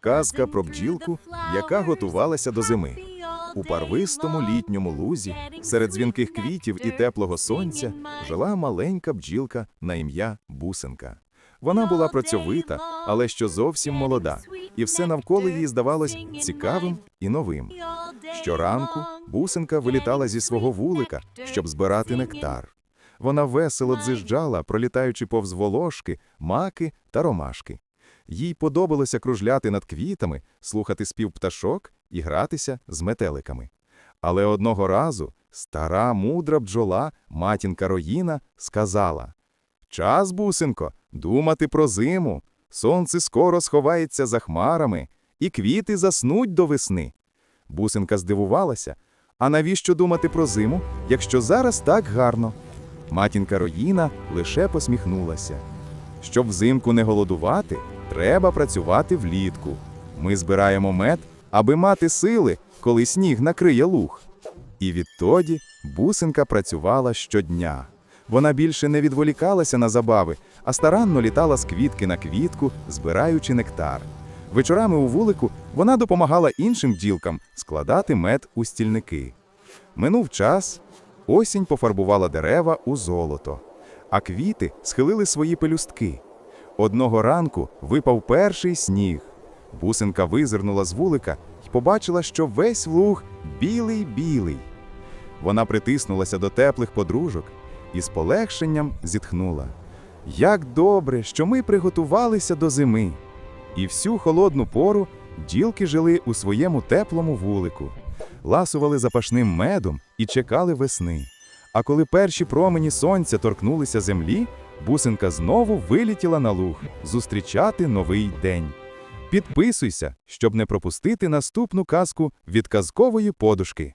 Казка про бджілку, яка готувалася до зими. У парвистому літньому лузі, серед дзвінких квітів і теплого сонця, жила маленька бджілка на ім'я Бусинка. Вона була працьовита, але що зовсім молода, і все навколо їй здавалось цікавим і новим. Щоранку бусинка вилітала зі свого вулика, щоб збирати нектар. Вона весело дзижджала, пролітаючи повз волошки, маки та ромашки. Їй подобалося кружляти над квітами, слухати спів пташок і гратися з метеликами. Але одного разу стара мудра бджола, матінка Роїна, сказала «Час, бусинко, думати про зиму. Сонце скоро сховається за хмарами, і квіти заснуть до весни. Бусинка здивувалася. А навіщо думати про зиму, якщо зараз так гарно? Матінка Роїна лише посміхнулася. Щоб взимку не голодувати, треба працювати влітку. Ми збираємо мед, аби мати сили, коли сніг накриє луг. І відтоді бусинка працювала щодня. Вона більше не відволікалася на забави, а старанно літала з квітки на квітку, збираючи нектар. Вечорами у вулику вона допомагала іншим бджілкам складати мед у стільники. Минув час, осінь пофарбувала дерева у золото, а квіти схилили свої пелюстки. Одного ранку випав перший сніг. Бусинка визирнула з вулика і побачила, що весь луг білий-білий. Вона притиснулася до теплих подружок і з полегшенням зітхнула. Як добре, що ми приготувалися до зими. І всю холодну пору ділки жили у своєму теплому вулику, ласували запашним медом і чекали весни. А коли перші промені сонця торкнулися землі, бусинка знову вилітіла на луг зустрічати новий день. Підписуйся, щоб не пропустити наступну казку від казкової подушки.